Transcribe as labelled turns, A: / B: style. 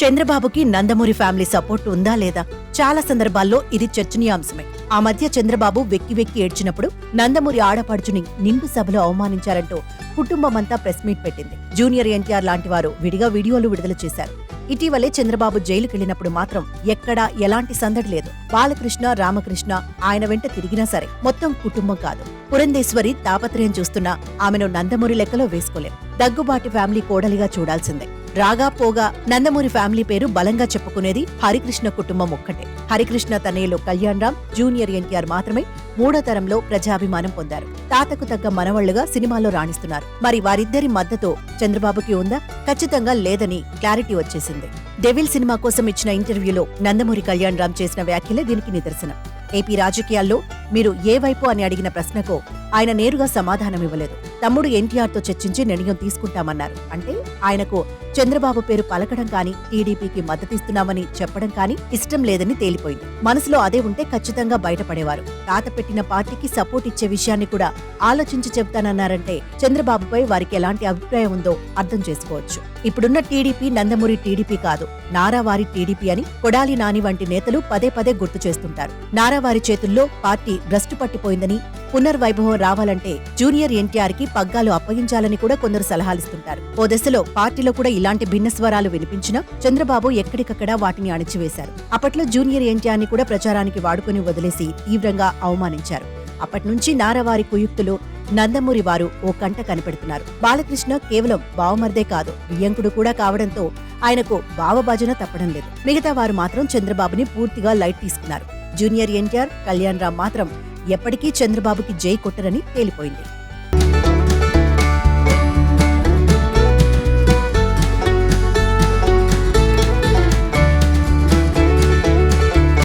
A: చంద్రబాబుకి Nandamuri family support ఉందా లేదా? చాలా సందర్భాల్లో ఇది చర్చనీయాంశమే. ఆ మధ్య చంద్రబాబు వెక్కి వెక్కి ఏడ్చినప్పుడు నందమూరి ఆడపడుచుని నిండు సభలో అవమానించారంటూ కుటుంబమంతా ప్రెస్ మీట్ పెట్టింది. జూనియర్ ఎన్టీఆర్ లాంటి వారు విడిగా వీడియోలు విడుదల చేశారు. ఇటీవలే చంద్రబాబు జైలుకెళ్ళినప్పుడు మాత్రం ఎక్కడా ఎలాంటి సందడి లేదు. బాలకృష్ణ రామకృష్ణ ఆయన వెంట తిరిగినా సరే మొత్తం కుటుంబం కాదు. పురంధేశ్వరి తాపత్రయం చూస్తున్నా ఆమెను నందమూరి లెక్కలో వేసుకోలేం. దగ్గుబాటి ఫ్యామిలీ కోడలిగా చూడాల్సిందే. రాగా పోగా నందమూరి ఫ్యామిలీ పేరు బలంగా చెప్పుకునేది హరికృష్ణ కుటుంబం ఒక్కటే. హరికృష్ణ తనయులు కళ్యాణ్ రామ్ జూనియర్ ఎన్టీఆర్ మాత్రమే మూడో తరంలో ప్రజాభిమానం పొందారు. తాతకు తగ్గ మనవళ్ళుగా సినిమాలో రాణిస్తున్నారు. మరి వారిద్దరి మద్దతు చంద్రబాబుకి ఉందా? ఖచ్చితంగా లేదని క్లారిటీ వచ్చేసింది. డెవిల్ సినిమా కోసం ఇచ్చిన ఇంటర్వ్యూలో నందమూరి కళ్యాణ్ రామ్ చేసిన వ్యాఖ్యలే దీనికి నిదర్శనం. ఏపీ రాజకీయాల్లో మీరు ఏ వైపు అని అడిగిన ప్రశ్నకు ఆయన నేరుగా సమాధానం ఇవ్వలేదు. తమ్ముడు ఎన్టీఆర్తో చర్చించి నిర్ణయం తీసుకుంటామన్నారు. అంటే ఆయనకు చంద్రబాబు పేరు పలకడం కానీ టీడీపీకి మద్దతిస్తున్నామని చెప్పడం కానీ ఇష్టం లేదని తేలిపోయింది. మనసులో అదే ఉంటే ఖచ్చితంగా బయటపడేవారు. తాత పెట్టిన పార్టీకి సపోర్ట్ ఇచ్చే విషయాన్ని కూడా ఆలోచించి చెప్తానన్నారంటే చంద్రబాబుపై వారికి ఎలాంటి అభిప్రాయం ఉందో అర్థం చేసుకోవచ్చు. ఇప్పుడున్న టీడీపీ నందమూరి టీడీపీ కాదు. నారావారి టీడీపీ అని కొడాలి నాని వంటి నేతలు పదే పదే గుర్తు చేస్తుంటారు. నారావారి చేతుల్లో పార్టీ భ్రష్టు పట్టిపోయిందని పునర్వైభవం రావాలంటే జూనియర్ ఎన్టీఆర్కి పగ్గాలు అప్పగించాలని కూడా కొందరు సలహాలిస్తుంటారు. ఓ దశలో పార్టీలో కూడా ఇలాంటి భిన్న స్వరాలు వినిపించినా చంద్రబాబు ఎక్కడికక్కడ వాటిని అణిచివేశారు. అప్పట్లో జూనియర్ ఎన్టీఆర్ని కూడా ప్రచారానికి వాడుకుని వదిలేసి తీవ్రంగా అవమానించారు. అప్పటి నుంచి నారవారి కుయుక్తులు నందమూరి వారు ఓ కంట కనిపెడుతున్నారు. బాలకృష్ణ కేవలం బావమర్దే కాదు బియ్యంకుడు కూడా కావడంతో ఆయనకు భావభజన తప్పడం లేదు. మిగతా వారు మాత్రం చంద్రబాబుని పూర్తిగా లైట్ తీసుకున్నారు. జూనియర్ ఎన్టీఆర్ కళ్యాణ్ రామ్ మాత్రం ఎప్పటికీ చంద్రబాబుకి జై కొట్టరని తేలిపోయింది.